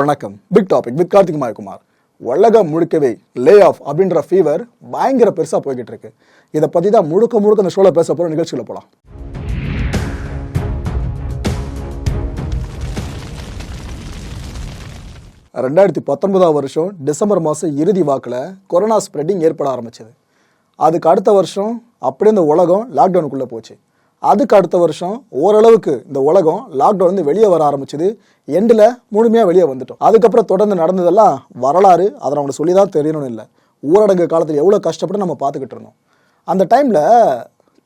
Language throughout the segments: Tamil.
வணக்கம். Big topic with Karthik Mayakumar. உலகம் முழுக்கவே லே ஆஃப் அப்படின்ற ஃபீவர் பயங்கர பெருசாக போய்கிட்டு இருக்கு. இதை பற்றி தான் முழுக்க முழுக்க இந்த ஷோவில் பேச போகிற நிகழ்ச்சியில் போகலாம் ரெண்டாயிரத்தி பத்தொன்பதாம் வருஷம் டிசம்பர் மாதம் இறுதி வாக்கில் கொரோனா ஸ்ப்ரெட்டிங் ஏற்பட ஆரம்பிச்சது. அதுக்கு அடுத்த வருஷம் அப்படியே இந்த உலகம் லாக்டவுனுக்குள்ளே போச்சு. அதுக்கு அடுத்த வருஷம் ஓரளவுக்கு இந்த உலகம் லாக்டவுன் வந்து வெளியே வர ஆரம்பிச்சது. எண்டில் முழுமையாக வெளியே வந்துட்டோம். அதுக்கப்புறம் தொடர்ந்து நடந்ததெல்லாம் வரலாறு அதை நம்ம சொல்லி தான் தெரியணும்னு இல்லை. ஊரடங்கு காலத்தில் எவ்வளோ கஷ்டப்பட்டு நம்ம பார்த்துக்கிட்டு இருந்தோம். அந்த டைமில்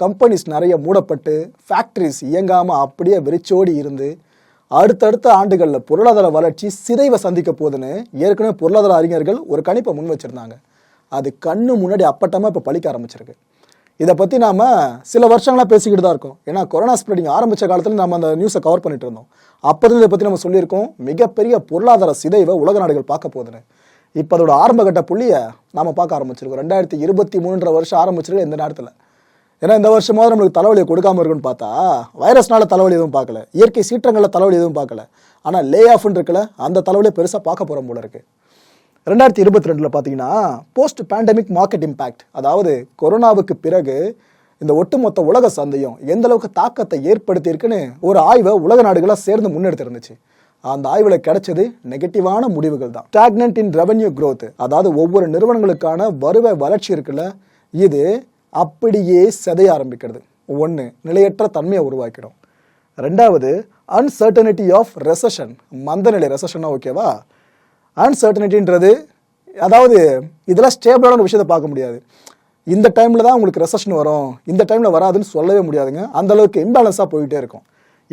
கம்பெனிஸ் நிறைய மூடப்பட்டு ஃபேக்ட்ரிஸ் இயங்காமல் அப்படியே வெறிச்சோடி இருந்து அடுத்தடுத்த ஆண்டுகளில் பொருளாதார வளர்ச்சி சிதைவை சந்திக்க போகுதுன்னு ஏற்கனவே பொருளாதார அறிஞர்கள் ஒரு கணிப்பை முன் வச்சிருந்தாங்க. அது கண்ணு முன்னாடி அப்பட்டமாக இப்போ பழிக்க ஆரம்பிச்சிருக்கு. இதை பற்றி நாம் சில வருஷங்களாக பேசிக்கிட்டு தான் இருக்கோம். ஏன்னா கொரோனா ஸ்ப்ரெடிங் ஆரம்பித்த காலத்தில் நம்ம அந்த நியூஸை கவர் பண்ணிட்டு இருந்தோம். அப்போது இதை பற்றி நம்ம சொல்லியிருக்கோம். மிகப்பெரிய பொருளாதார சிதைவை உலக நாடுகள் பார்க்க போகுதுன்னு. இப்போ அதோட ஆரம்பகட்ட புள்ளியை நாம பார்க்க ஆரம்பிச்சிருக்கோம். ரெண்டாயிரத்தி இருபத்தி மூணுன்ற வருஷம் ஆரம்பிச்சிருக்கு இந்த நேரத்தில். ஏன்னா இந்த வருஷமாவது நம்மளுக்கு தலைவலியை கொடுக்காம இருக்குன்னு பார்த்தா வைரஸ்னால தலைவலி எதுவும் பார்க்கல. இயற்கை சீற்றங்களில் தலைவலி எதுவும் பார்க்கல. ஆனால் லே ஆஃப்னு இருக்கல அந்த தலைவலியை பெருசாக பார்க்க போகிறோம் போல இருக்குது ரெண்டாயிரத்தி இருபத்தி ரெண்டில் பார்த்தீங்கன்னா போஸ்ட் பேண்டமிக் மார்க்கெட் இம்பேக்ட் அதாவது கொரோனாவுக்கு பிறகு இந்த ஒட்டுமொத்த உலக சந்தையும் எந்த அளவுக்கு தாக்கத்தை ஏற்படுத்தியிருக்குன்னு ஒரு ஆய்வை உலக நாடுகளாக சேர்ந்து முன்னெடுத்திருந்துச்சு. அந்த ஆய்வில் கிடைச்சது நெகட்டிவான முடிவுகள் தான். ஸ்டாக்னன்ட் இன் ரெவன்யூ க்ரோத் அதாவது ஒவ்வொரு நிறுவனங்களுக்கான வருவாய் வளர்ச்சி இருக்குல்ல இது அப்படியே சிதைய ஆரம்பிக்கிறது. ஒன்று நிலையற்ற தன்மையை உருவாக்கிடும். ரெண்டாவது அன்சர்டனிட்டி ஆஃப் ரெசஷன் மந்தநிலை ரெசஷன்னா ஓகேவா அன்சர்டனிட்டின்றது அதாவது இதெல்லாம் ஸ்டேபிளான ஒரு விஷயத்தை பார்க்க முடியாது. இந்த டைமில் தான் உங்களுக்கு ரெசஷன் வரும். இந்த டைமில் வராதுன்னு சொல்லவே முடியாதுங்க. அந்தளவுக்கு இம்பேலன்ஸாக போயிட்டே இருக்கும்.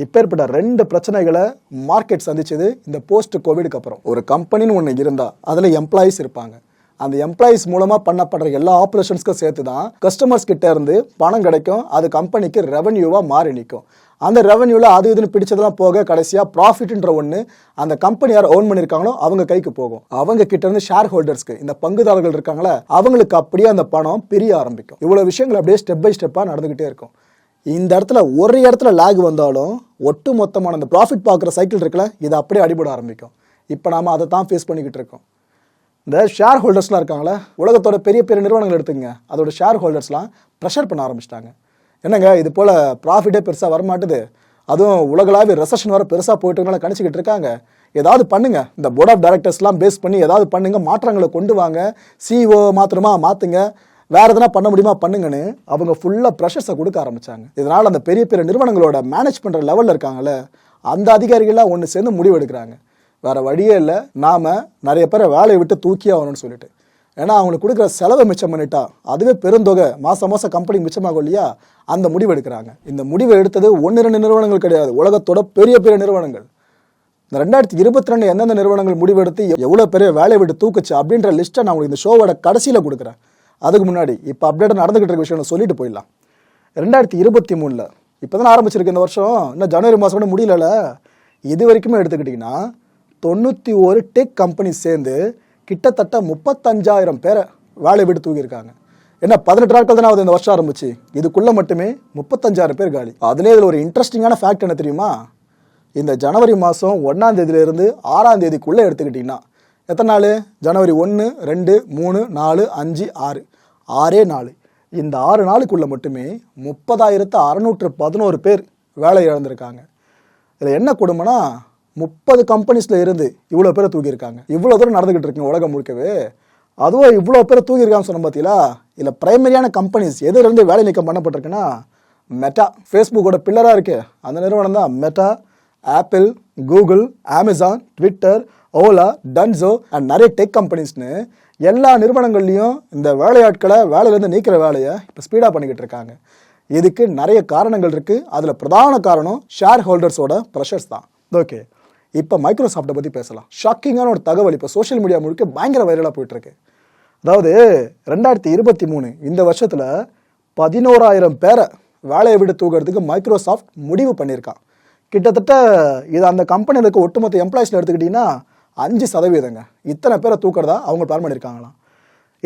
இப்பேற்பட்ட ரெண்டு பிரச்சனைகளை மார்க்கெட் சந்திச்சது இந்த போஸ்ட் கோவிடுக்கு அப்புறம். ஒரு கம்பெனின்னு ஒன்று இருந்தால் அதில் எம்ப்ளாயீஸ் இருப்பாங்க. அந்த எம்ப்ளாயீஸ் மூலமாக பண்ணப்படுற எல்லா ஆப்ரேஷன்ஸ்க்கும் சேர்த்து தான் கஸ்டமர்ஸ் கிட்ட இருந்து பணம் கிடைக்கும். அது கம்பெனிக்கு ரெவன்யூவாக மாறி நிற்கும் அந்த ரெவன்யூவில் அது இதுன்னு பிடிச்சதெல்லாம் போக கடைசியாக ப்ராஃபிட்ன்ற ஒன்று அந்த கம்பெனி யார் ஓன் பண்ணியிருக்காங்களோ அவங்க கைக்கு போகும். அவங்க கிட்ட இருந்து ஷேர் ஹோல்டர்ஸ்க்கு இந்த பங்குதாரர்கள் இருக்காங்களே அவங்களுக்கு அப்படியே அந்த பணம் பிரிய ஆரம்பிக்கும். இவ்வளோ விஷயங்கள் அப்படியே ஸ்டெப் பை ஸ்டெப்பாக நடந்துக்கிட்டே இருக்கும். இந்த இடத்துல ஒரு இடத்துல லேக் வந்தாலும் ஒட்டு மொத்தமான அந்த ப்ராஃபிட் பார்க்குற சைக்கிள் இருக்குல்ல இது அப்படியே அடிபட ஆரம்பிக்கும். இப்போ நாம் அதை தான் ஃபேஸ் பண்ணிக்கிட்டு இருக்கோம். இந்த ஷேர் ஹோல்டர்ஸ்லாம் இருக்காங்களே உலகத்தோட பெரிய பெரிய நிறுவனங்கள் எடுத்துங்க அதோட ஷேர் ஹோல்டர்ஸ்லாம் ப்ரெஷர் பண்ண ஆரம்பிச்சிட்டாங்க. என்னங்க இது போல் ப்ராஃபிட்டே பெருசாக வரமாட்டுது. அதுவும் உலகளாவிய ரெசஷன் வர பெருசாக போயிட்டுனால கணிச்சிக்கிட்டு இருக்காங்க. ஏதாவது பண்ணுங்க. இந்த போர்ட் ஆஃப் டைரக்டர்ஸ்லாம் பேஸ் பண்ணி ஏதாவது பண்ணுங்க. மாற்றங்களை கொண்டு வாங்க. சிஓ மாத்திரமா மாற்றுங்க வேற எதனா பண்ண முடியுமா பண்ணுங்கன்னு அவங்க ஃபுல்லாக ப்ரெஷர்ஸை கொடுக்க ஆரம்பித்தாங்க இதனால் அந்த பெரிய பெரிய நிறுவனங்களோட மேனேஜ் பண்ணுற லெவலில் இருக்காங்கல்ல அந்த அதிகாரிகள்லாம் ஒன்று சேர்ந்து முடிவு எடுக்கிறாங்க. வேற வழியே இல்லை. நாம் நிறைய பேரை வேலையை விட்டு தூக்கி ஆகணும்னு சொல்லிட்டு. ஏன்னா அவங்களுக்கு கொடுக்குற செலவை மிச்சம் பண்ணிட்டா அதுவே பெருந்தொகை மாதம் மாதம் கம்பெனி மிச்சமாகும் இல்லையா? அந்த முடிவு எடுக்கிறாங்க. இந்த முடிவை எடுத்தது ஒன்று ரெண்டு நிறுவனங்கள் கிடையாது. உலகத்தோட பெரிய பெரிய நிறுவனங்கள். இந்த ரெண்டாயிரத்தி இருபத்தி ரெண்டு எந்தெந்த நிறுவனங்கள் முடிவெடுத்து எவ்வளோ பெரிய வேலையை விட்டு தூக்குச்சு அப்படின்ற லிஸ்ட்டை நான் உங்களுக்கு இந்த ஷோவோட கடைசியில் கொடுக்குறேன். அதுக்கு முன்னாடி இப்போ அப்டேட் நடந்துகிட்டு இருக்க விஷயம் சொல்லிட்டு போயிடலாம். ரெண்டாயிரத்தி இருபத்தி மூணில் இப்போ தான் ஆரம்பிச்சிருக்கு இந்த வருஷம். இன்னும் ஜனவரி மாதம் கூட முடியலல. இது வரைக்குமே எடுத்துக்கிட்டிங்கன்னா தொண்ணூற்றி ஒரு டெக் கம்பெனி சேர்ந்து கிட்டத்தட்ட முப்பத்தஞ்சாயிரம் பேரை வேலையை விட்டு தூக்கியிருக்காங்க. என்ன பதினெட்டு நாட்கள் தானே ஆகுது இந்த வருஷம் ஆரம்பிச்சு? இதுக்குள்ளே மட்டுமே முப்பத்தஞ்சாயிரம் பேர் காலி. அதுலேயே இதில் ஒரு இன்ட்ரெஸ்டிங்கான ஃபேக்ட் என்ன தெரியுமா? இந்த ஜனவரி மாதம் ஒன்றாம் தேதியிலிருந்து ஆறாம் தேதிக்குள்ளே எடுத்துக்கிட்டிங்கன்னா எத்தனை நாள்? ஜனவரி ஒன்று ரெண்டு மூணு நாலு அஞ்சு ஆறு. ஆறே நாலு இந்த ஆறு நாளுக்குள்ளே மட்டுமே முப்பதாயிரத்து அறநூற்று பதினோரு பேர் வேலை இழந்திருக்காங்க. இதில் என்ன கொடுமைனா முப்பது கம்பெனிஸில் இருந்து இவ்வளோ பேரை தூக்கியிருக்காங்க. இவ்வளோ தூரம் நடந்துக்கிட்டு இருக்குங்க உலகம் முழுக்கவே. அதுவும் இவ்வளோ பேரை தூக்கியிருக்காங்கன்னு சொன்ன பார்த்தீங்களா இதில் பிரைமரியான கம்பெனிஸ் எதுலேருந்து வேலை நீக்கம் பண்ணப்பட்டிருக்குன்னா மெட்டா ஃபேஸ்புக்கோட பில்லராக இருக்கு. அந்த நிறுவனம் தான் Meta Apple Google Amazon Twitter Ola Dunzo and நிறைய டெக் கம்பெனிஸ்னு எல்லா நிறுவனங்கள்லையும் இந்த வேலையாட்களை வேலையிலேருந்து நீக்கிற வேலையை இப்போ ஸ்பீடாக பண்ணிக்கிட்டு இருக்காங்க. இதுக்கு நிறைய காரணங்கள் இருக்குது அதில் பிரதான காரணம் ஷேர் ஹோல்டர்ஸோட ப்ரெஷர்ஸ் தான். ஓகே இப்போ மைக்ரோசாஃப்ட்டை பற்றி பேசலாம். ஷாக்கிங்கான ஒரு தகவல் இப்போ சோஷியல் மீடியா முழுக்க பயங்கர வைரலாக போயிட்டுருக்கு. அதாவது ரெண்டாயிரத்தி இருபத்தி மூணு இந்த வருஷத்தில் பதினோராயிரம் பேரை வேலையை விட்டு தூக்கிறதுக்கு மைக்ரோசாஃப்ட் முடிவு பண்ணியிருக்கான் கிட்டத்தட்ட இது அந்த கம்பெனியில் இருக்க ஒட்டுமொத்த எம்ப்ளாயிஸில் எடுத்துக்கிட்டிங்கன்னா அஞ்சு சதவீதங்க. இத்தனை பேரை தூக்கிறதா அவங்க பிளான் பண்ணியிருக்காங்களாம்.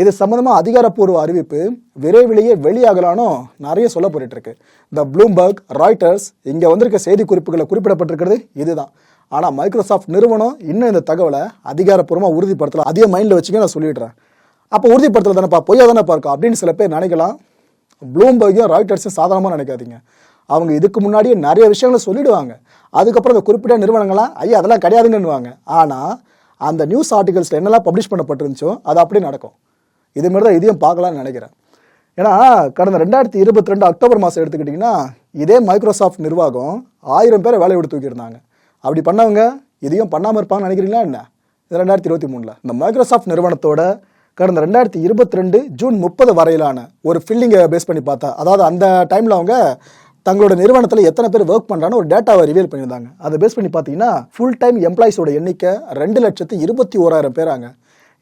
இது சம்மந்தமாக அதிகாரப்பூர்வ அறிவிப்பு விரைவிலேயே வெளியாகலானோ நிறைய சொல்லப்பட்டு இருக்கு. இந்த ப்ளூம்பர்க் ராய்டர்ஸ் இங்கே வந்திருக்க செய்தி குறிப்புகளில் குறிப்பிடப்பட்டிருக்கிறது இதுதான். ஆனால் மைக்ரோசாஃப்ட் நிறுவனம் இன்னும் இந்த தகவலை அதிகாரப்பூர்வமாக உறுதிப்படுத்தலாம் அதே மைண்டில் வச்சுக்க நான் சொல்லிடுறேன். அப்போ உறுதிப்படுத்தல தானேப்பா? பொய்யா தானே பார்க்கும் அப்படின்னு சில பேர் நினைக்கலாம். ப்ளூம்பர்கையும் ராய்டர்ஸும் சாதாரணமாக நினைக்காதீங்க. அவங்க இதுக்கு முன்னாடியே நிறைய விஷயங்களை சொல்லிடுவாங்க. அதுக்கப்புறம் அந்த குறிப்பிட்ட நிறுவனங்களாம் ஐயா அதெல்லாம் கிடையாதுன்னுவாங்க ஆனால் அந்த நியூஸ் ஆர்டிகல்ஸில் என்னெல்லாம் பப்ளிஷ் பண்ணப்பட்டிருந்துச்சோ அது அப்படியே நடக்கும். இதுமாரி தான் இதையும் பார்க்கலாம்னு நினைக்கிறேன். ஏன்னா கடந்த ரெண்டாயிரத்தி இருபத்தி ரெண்டு அக்டோபர் மாதம் எடுத்துக்கிட்டிங்கன்னா இதே மைக்ரோசாஃப்ட் நிர்வாகம் ஆயிரம் பேரை வேலையை விட்டு தூக்கியிருந்தாங்க. அப்படி பண்ணவங்க எதையும் பண்ணாமல் இருப்பாங்கன்னு நினைக்கிறீங்களா என்ன? இது ரெண்டாயிரத்தி இருபத்தி மூணில். இந்த மைக்ரோசாஃப்ட் நிறுவனத்தோட கடந்த ரெண்டாயிரத்தி இருபத்தி ரெண்டு ஜூன் முப்பது வரையிலான ஒரு ஃபில்லிங்கை பேஸ் பண்ணி பார்த்தா அதாவது அந்த டைமில் அவங்க தங்களோட நிறுவனத்தில் எத்தனை பேர் ஒர்க் பண்ணுறான்னு ஒரு டேட்டாவை ரிவீல் பண்ணியிருந்தாங்க. அதை பேஸ் பண்ணி பார்த்தீங்கன்னா ஃபுல் டைம் எம்ப்ளாயிஸோட எண்ணிக்கை ரெண்டு லட்சத்து இருபத்தி ஓராயிரம் பேராங்க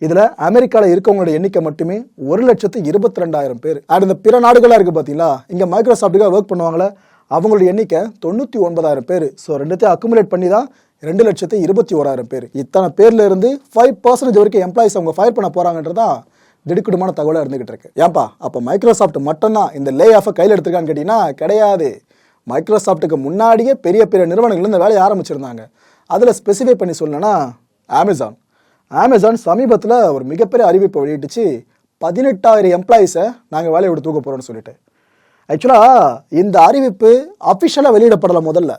இதில் அமெரிக்காவில் இருக்கவங்களோட எண்ணிக்கை மட்டுமே ஒரு லட்சத்து இருபத்தி ரெண்டாயிரம் பேர். அது இந்த பிற நாடுகளாக இருக்குது பார்த்தீங்களா? இங்கே மைக்ரோசாஃப்ட்டுக்காக ஒர்க் பண்ணுவாங்களே அவங்களோட எண்ணிக்கை தொண்ணூற்றி ஒன்பதாயிரம் பேர். ஸோ ரெண்டுத்தையும் அக்குமுலேட் பண்ணி தான் ரெண்டு லட்சத்து இருபத்தி ஓராயிரம் பேர். இத்தனை பேர்ல இருந்து ஃபைவ் பர்சன்டேஜ் வரைக்கும் எம்ப்ளாயிஸ் அவங்க ஃபயர் பண்ண போறாங்கன்றதா திடுக்கிடுமான தகவலாக இருந்துகிட்டு இருக்கு. ஏன்பா அப்போ மைக்ரோசாஃப்ட் மட்டும்தான் இந்த லே ஆஃபை கையில் எடுத்துருக்கான்னு கேட்டிங்கன்னா கிடையாது. மைக்ரோசாஃப்ட்டுக்கு முன்னாடியே பெரிய பெரிய நிறுவனங்கள் இந்த வேலையை ஆரம்பிச்சிருந்தாங்க. அதில் ஸ்பெசிஃபை பண்ணி சொல்லணும்னா அமேசான் அமேசான் சமீபத்தில் ஒரு மிகப்பெரிய அறிவிப்பை வெளியிட்டுச்சு. பதினெட்டாயிரம் எம்ப்ளாயிஸை நாங்கள் வேலையை விட்டு தூக்க போகிறோம்னு சொல்லிட்டு. ஆக்சுவலாக இந்த அறிவிப்பு அஃபிஷியலாக வெளியிடப்படலை முதல்ல.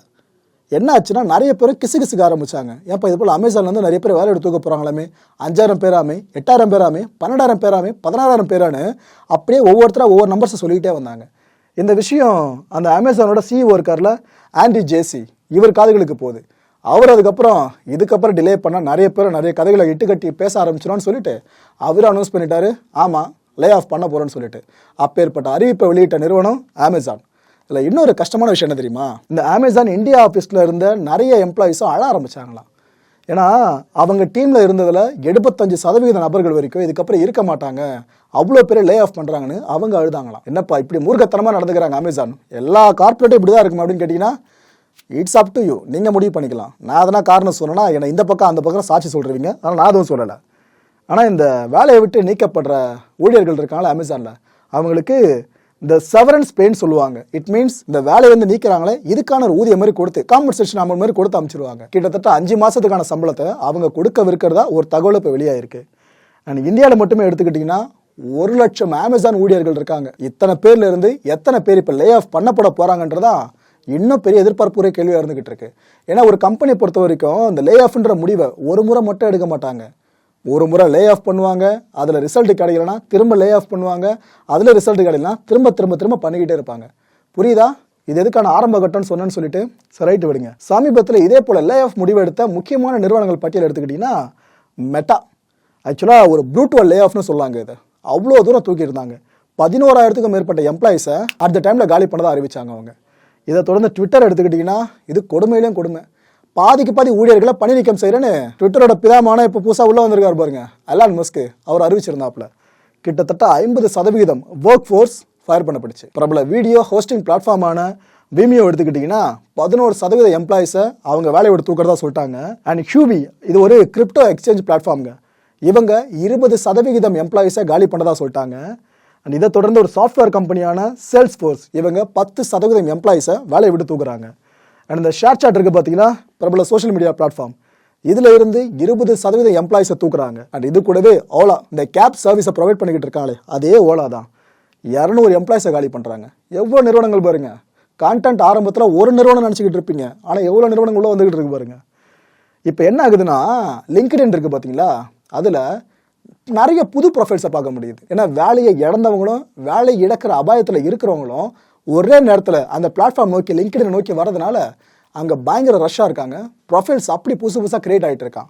என்ன ஆச்சுன்னா நிறைய பேர் கிசு கிசுக்க ஆரம்பிச்சாங்க. ஏப்பா இது போல் அமேசான்லேருந்து நிறைய பேர் வேலை எடுத்துக்க போகிறாங்களாமே அஞ்சாயிரம் பேராமே எட்டாயிரம் பேராமே பன்னெண்டாயிரம் பேராமே பதினாறாயிரம் பேரான்னு அப்படியே ஒவ்வொருத்தராக ஒவ்வொரு நம்பர்ஸை சொல்லிக்கிட்டே வந்தாங்க. இந்த விஷயம் அந்த அமேசானோட சிஇஓ இருக்கார்ல ஆண்டி ஜேசி இவர் காதுகளுக்கு போகுது. அவர் அதுக்கப்புறம் இதுக்கப்புறம் டிலே பண்ணால் நிறைய பேர் நிறைய கதைகளை இட்டு கட்டி பேச ஆரம்பிச்சிடும்னு சொல்லிட்டு அவர் அனௌன்ஸ் பண்ணிட்டாரு. ஆமாம் லே ஆஃப் பண்ண போகிறோன்னு சொல்லிட்டு அப்பேற்பட்ட அறிவிப்பை வெளியிட்ட நிறுவனம் அமேசான் இதில் இன்னொரு கஷ்டமான விஷயம் என்ன தெரியுமா? இந்த அமேசான் இந்தியா ஆஃபீஸில் இருந்த நிறைய எம்ப்ளாயீஸும் அழ ஆரம்பிச்சாங்களாம். ஏன்னா அவங்க டீமில் இருந்ததில் எழுபத்தஞ்சு சதவீத நபர்கள் வரைக்கும் இதுக்கப்புறம் இருக்க மாட்டாங்க. அவ்வளோ பேர் லே ஆஃப் பண்ணுறாங்கன்னு அவங்க அழுதாங்களாம். என்னப்பா இப்படி மூர்க்கத்தனமாக நடந்துக்கிறாங்க அமேசான் எல்லா கார்ப்பரேட்டும் இப்படி தான் இருக்கும் அப்படின்னு கேட்டிங்கன்னா இட்ஸ் அப் டு யூ நீங்கள் முடிவு பண்ணிக்கலாம். நான் அதனால் காரணம் சொன்னேன்னா என்னை இந்த பக்கம் அந்த பக்கம் சாட்சி சொல்கிறீங்க அதனால் நான் எதுவும் சொல்லலை. ஆனால் இந்த வேலையை விட்டு நீக்கப்படுற ஊழியர்கள் இருக்காங்களா அமேசானில் அவங்களுக்கு இந்த செவரன்ஸ் பெயின் சொல்லுவாங்க. இட் மீன்ஸ் இந்த வேலையை வந்து நீக்கிறாங்களே இதுக்கான ஒரு ஊதியம் மாதிரி கொடுத்து காம்பன்சேஷன் அமௌண்ட் மாதிரி கொடுத்து அமைச்சிருவாங்க. கிட்டத்தட்ட அஞ்சு மாதத்துக்கான சம்பளத்தை அவங்க கொடுக்கவிருக்கிறதா ஒரு தகவல் இப்போ வெளியாயிருக்கு. அண்ட் இந்தியாவில் மட்டுமே எடுத்துக்கிட்டிங்கன்னா ஒரு லட்சம் அமேசான் ஊழியர்கள் இருக்காங்க. இத்தனை பேர்ல இருந்து எத்தனை பேர் இப்போ லே ஆஃப் பண்ணப்பட போகிறாங்கன்றதா இன்னும் பெரிய எதிர்பார்ப்புரை கேள்வியாக இருந்துகிட்டு இருக்கு. ஏன்னா ஒரு கம்பெனியை பொறுத்த வரைக்கும் இந்த லே ஆஃப்ன்ற முடிவை ஒரு முறை மட்டும் எடுக்க மாட்டாங்க. ஒரு முறை லே ஆஃப் பண்ணுவாங்க அதில் ரிசல்ட் கிடைக்கலனா திரும்ப லே ஆஃப் பண்ணுவாங்க அதில் ரிசல்ட் கிடைக்கலனா திரும்ப திரும்ப திரும்ப பண்ணிக்கிட்டே இருப்பாங்க. புரியுதா? இது எதுக்கான ஆரம்ப கட்டம்னு சொன்னேன்னு சொல்லிட்டு சரி ரைட்டு விடுங்க. சமீபத்தில் இதே போல் லே ஆஃப் முடிவெடுத்த முக்கியமான நிறுவனங்கள் பட்டியல் எடுத்துக்கிட்டிங்கன்னா மெட்டா ஆக்சுவலாக ஒரு ப்ளூட்டுவல் லே ஆஃப்னு சொல்லுவாங்க இது. அவ்வளோ தூரம் தூக்கியிருந்தாங்க பதினோராயிரத்துக்கும் மேற்பட்ட எம்ப்ளாயிஸை அட் த டைமில் காலி பண்ணதாக அறிவிச்சாங்க அவங்க. இதை தொடர்ந்து ட்விட்டர் எடுத்துக்கிட்டிங்கன்னா இது கொடுமையிலும் கொடுமை. பாதிக்கு பாதி ஊழியர்களை பணி நீக்கம் செய்கிறேன்னு ட்விட்டரோட பிதாமான இப்போ புதுசாக உள்ளே வந்திருக்காரு பாருங்க. அலான் மஸ்க்கு அவர் அறிவிச்சிருந்தாப்புல. கிட்டத்தட்ட ஐம்பது சதவிகிதம் ஒர்க் ஃபோர்ஸ் ஃபயர் பண்ணப்பட்டுச்சு பிரபல வீடியோ ஹோஸ்டிங் பிளாட்ஃபார்மான விமியோ எடுத்துக்கிட்டிங்கன்னா பதினோரு சதவீத எம்ப்ளாயிஸை அவங்க வேலையை விட்டு தூக்கிறதா சொல்லிட்டாங்க. அண்ட் ஹியூபி இது ஒரு கிரிப்டோ எக்ஸ்சேஞ்ச் பிளாட்ஃபார்ம்ங்க இவங்க இருபது சதவிகிதம் எம்ப்ளாயிஸை காலி பண்ணதா சொல்லிட்டாங்க. அண்ட் இதை தொடர்ந்து ஒரு சாஃப்ட்வேர் கம்பெனியான சேல்ஸ் ஃபோர்ஸ் இவங்க பத்து சதவீதம் எம்ப்ளாயிஸை வேலையை விட்டு தூக்குறாங்க. அண்ட் இந்த ஷேர் சாட் இருக்குது பார்த்தீங்கன்னா பிரபல சோஷியல் மீடியா பிளாட்ஃபார்ம் இதில் இருந்து இருபது சதவீத எம்ப்ளாயிஸை தூக்குறாங்க. அண்ட் இது கூடவே ஓலா இந்த கேப் சர்வீஸை ப்ரொவைட் பண்ணிக்கிட்டு இருக்காங்களே அதே ஓலா தான். இரநூறு எம்ப்ளாயிஸை காலி பண்ணுறாங்க எவ்வளோ நிறுவனங்கள் பாருங்க. கான்டென்ட் ஆரம்பத்தில் ஒரு நிறுவனம் நினச்சிக்கிட்டு இருப்பீங்க. ஆனால் எவ்வளோ நிறுவனங்கள் வந்துக்கிட்டு இருக்கு பாருங்க. இப்போ என்ன ஆகுதுன்னா லிங்க்டின் இருக்குது பார்த்தீங்களா அதில் நிறைய புது ப்ரொஃபைல்ஸை பார்க்க முடியுது. ஏன்னா வேலையை இழந்தவங்களும் வேலையை இழக்கிற அபாயத்தில் இருக்கிறவங்களும் ஒரே நேரத்தில் அந்த பிளாட்ஃபார்ம் நோக்கி லிங்க்டினை நோக்கி வரதுனால அங்கே பயங்கர ரஷ்ஷாக இருக்காங்க. ப்ரொஃபைல்ஸ் அப்படி புதுசு புதுசாக கிரியேட் ஆகிட்டு இருக்கான்.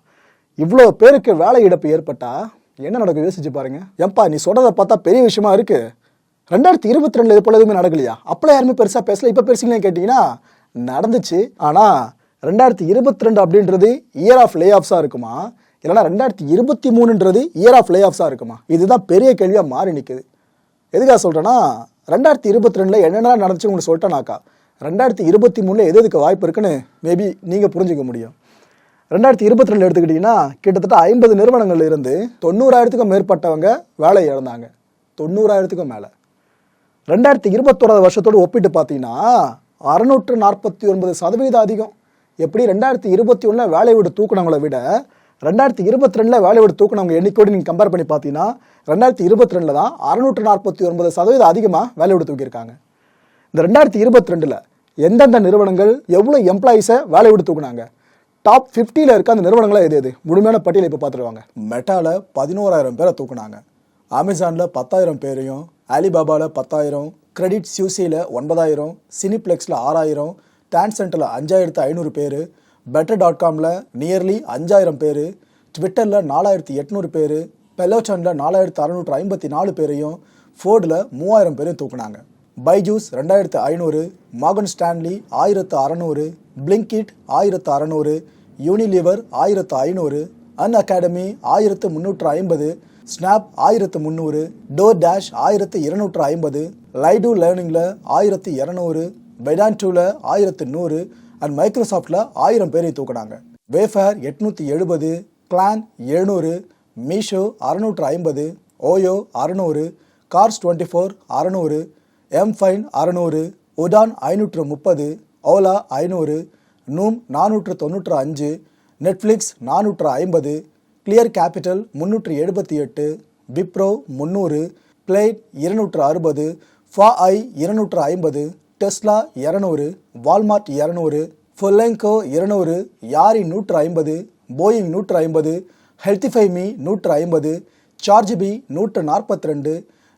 இவ்வளோ பேருக்கு வேலை இழப்பு ஏற்பட்டால் என்ன நடக்கும் யோசிச்சு பாருங்க. ஏன்பா நீ சொல்கிறத பார்த்தா பெரிய விஷயமா இருக்கு. ரெண்டாயிரத்தி இருபத்தி ரெண்டு இது போல எதுவுமே நடக்கலையா? அப்போலாம் யாருமே பெருசாக பேசல. இப்போ பேசுங்களேன்னு கேட்டிங்கன்னா நடந்துச்சு. ஆனால் ரெண்டாயிரத்தி இருபத்தி ரெண்டு அப்படின்றது இயர் ஆஃப் லே ஆஃப்ஸாக இருக்குமா? இல்லைனா ரெண்டாயிரத்தி இருபத்தி மூணுன்றது இயர் ஆஃப் லே ஆஃப்ஸாக இருக்குமா? இதுதான் பெரிய கேள்வியாக மாறி நிற்குது எதுக்காக சொல்கிறேன்னா ரெண்டாயிரத்தி இருபத்தி ரெண்டில் என்னென்ன நடந்துச்சு உங்களுக்கு சொல்லிட்டேனாக்கா ரெண்டாயிரத்தி இருபத்தி மூணில் எது எதுக்கு வாய்ப்பு இருக்குன்னு மேபி நீங்கள் புரிஞ்சுக்க முடியும். ரெண்டாயிரத்தி இருபத்தி ரெண்டு எடுத்துக்கிட்டிங்கன்னா கிட்டத்தட்ட ஐம்பது நிறுவனங்கள் இருந்து தொண்ணூறாயிரத்துக்கும் மேற்பட்டவங்க வேலை இழந்தாங்க. தொண்ணூறாயிரத்துக்கும் மேலே. ரெண்டாயிரத்தி இருபத்தோராது வருஷத்தோடு ஒப்பிட்டு பார்த்தீங்கன்னா அறுநூற்று நாற்பத்தி ஒன்பது சதவீதம் அதிகம். எப்படி ரெண்டாயிரத்தி இருபத்தி ஒன்றில் வேலையை விட தூக்குனவங்கள விட ரெண்டாயிரத்தி இருபத்தி ரெண்டில் வேலையை தூக்கினவங்க தூக்குனவங்க எண்ணிக்கையோடு நீங்கள் கம்பேர் பண்ணி பார்த்தீங்கன்னா ரெண்டாயிரத்தி இருபத்தி ரெண்டில் தான் அறுநூற்று நாற்பத்தி ஒன்பது சதவீதம் அதிகமாக வேலையை தூக்கியிருக்காங்க. இந்த ரெண்டாயிரத்தி இருபத்தி ரெண்டில் எந்தெந்த நிறுவனங்கள் எவ்வளோ எம்ப்ளாயிஸை வேலையோடு விட்டு தூக்குனாங்க? டாப் ஃபிஃப்டியில் இருக்க அந்த நிறுவனங்களா எது எது? முழுமையான பட்டியலை இப்போ பார்த்துருவாங்க. மெட்டாவில் பதினோராயிரம் பேரை தூக்குனாங்க. அமேசானில் பத்தாயிரம் பேரையும் அலிபாபாவில் பத்தாயிரம் கிரெடிட் சியூசியில் ஒன்பதாயிரம் சினிப்ளெக்ஸில் ஆறாயிரம் டான்சென்ட்டில் அஞ்சாயிரத்து ஐநூறு பேர் பெட்டர் டாட் காமில் நியர்லி அஞ்சாயிரம் பேர் ட்விட்டரில் நாலாயிரத்தி எட்நூறு பேர் பெலோச்சனில் நாலாயிரத்து அறநூற்று ஐம்பத்தி நாலு பேரையும் ஃபோர்டில் மூவாயிரம் பேரையும் தூக்குனாங்க. பைஜூஸ் ரெண்டாயிரத்து ஐநூறு மாகன் ஸ்டான்லி ஆயிரத்து அறநூறு பிளிங்கிட் ஆயிரத்து அறநூறு யூனிலிவர் ஆயிரத்து ஐநூறு அன் அகாடமி ஆயிரத்து முந்நூற்று ஐம்பது ஸ்னாப் ஆயிரத்து முந்நூறு டோர் டேஷ் ஆயிரத்து இருநூற்று ஐம்பது லைடு லேர்னிங்கில் ஆயிரத்து இரநூறு வெடான்டூவில் ஆயிரத்து நூறு அண்ட் மைக்ரோசாஃப்டில் ஆயிரம் பேரை தூக்குனாங்க. வேஃபேர் எட்நூற்றி எழுபது கிளான் எழுநூறு மீஷோ அறநூற்று ஐம்பது ஓயோ அறநூறு கார்ஸ் டுவெண்ட்டி ஃபோர் அறநூறு எம் ஃபைன் அறநூறு உடான் ஐநூற்று முப்பது ஓலா ஐநூறு நூம் நானூற்று தொண்ணூற்று அஞ்சு நெட்ஃப்ளிக்ஸ் நானூற்று ஐம்பது கிளியர் கேபிட்டல் முந்நூற்று எழுபத்தி எட்டு விப்ரோ முந்நூறு பிளேட் இருநூற்று அறுபது ஃபா ஐ இருநூற்று ஐம்பது டெஸ்லா இரநூறு வால்மார்ட் இரநூறு ஃபொல்லெங்கோ இரநூறு யாரி நூற்று ஐம்பது போயிங் நூற்று ஐம்பது ஹெல்த்திஃபை நூற்று ஐம்பது சார்ஜ்பி நூற்று நாற்பத்தி ரெண்டு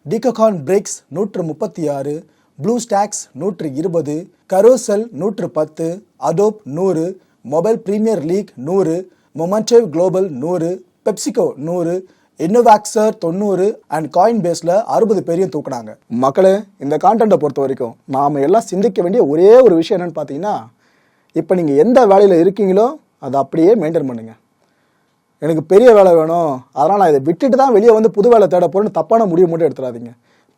டிகோகான் பிரிக்ஸ் நூற்று முப்பத்தி ஆறு ப்ளூ ஸ்டாக்ஸ் நூற்று இருபது கரோசெல் நூற்று பத்து அதோப் நூறு மொபைல் பிரீமியர் லீக் நூறு மொமன்டேவ் குளோபல் நூறு பெப்சிகோ நூறு இன்னோவாக்சர் தொண்ணூறு அண்ட் காயின் பேஸில் அறுபது பேரையும் தூக்குனாங்க. மக்களே இந்த கான்டென்ட்டை பொறுத்த வரைக்கும் நாம் எல்லாம் சிந்திக்க வேண்டிய ஒரே ஒரு விஷயம் என்னன்னு பார்த்தீங்கன்னா இப்போ நீங்கள் எந்த வேலையில் இருக்கீங்களோ அதை அப்படியே மெயின்டைன் பண்ணுங்க. எனக்கு பெரிய வேலை வேணும் அதனால் நான் இதை விட்டுட்டு தான் வெளியே வந்து புது வேலை தேட போகிறேன்னு தப்பான முடிவு மட்டும் எடுத்துடாதீங்க.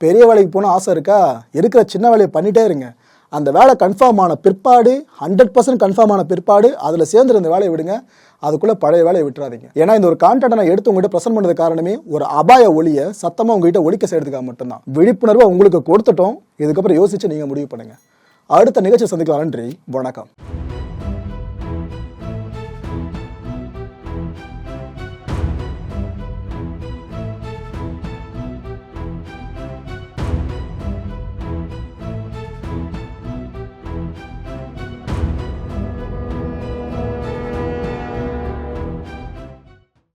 பெரிய வேலைக்கு போகணும் ஆசை இருக்கா? இருக்கிற சின்ன வேலையை பண்ணிட்டே இருங்க. அந்த வேலை கன்ஃபார்ம் ஆன பிற்பாடு ஹண்ட்ரட் பர்சன்ட் கன்ஃபார்ம் ஆன பிற்பாடு அதில் சேர்ந்துருந்த வேலையை விடுங்க. அதுக்குள்ளே பழைய வேலையை விட்டுறாதீங்க. ஏன்னா இந்த ஒரு கான்டாக்டை நான் எடுத்து உங்ககிட்ட ப்ரெசென்ட் பண்ணது காரணமே ஒரு அபாய ஒளியை சத்தமாக உங்ககிட்ட ஒழிக்க செய்யறதுக்காக மட்டும்தான். விழிப்புணர்வை உங்களுக்கு கொடுத்துட்டோம். இதுக்கப்புறம் யோசிச்சு நீங்கள் முடிவு பண்ணுங்கள் அடுத்த நிகழ்ச்சி சந்திக்கலாம். நன்றி. வணக்கம்.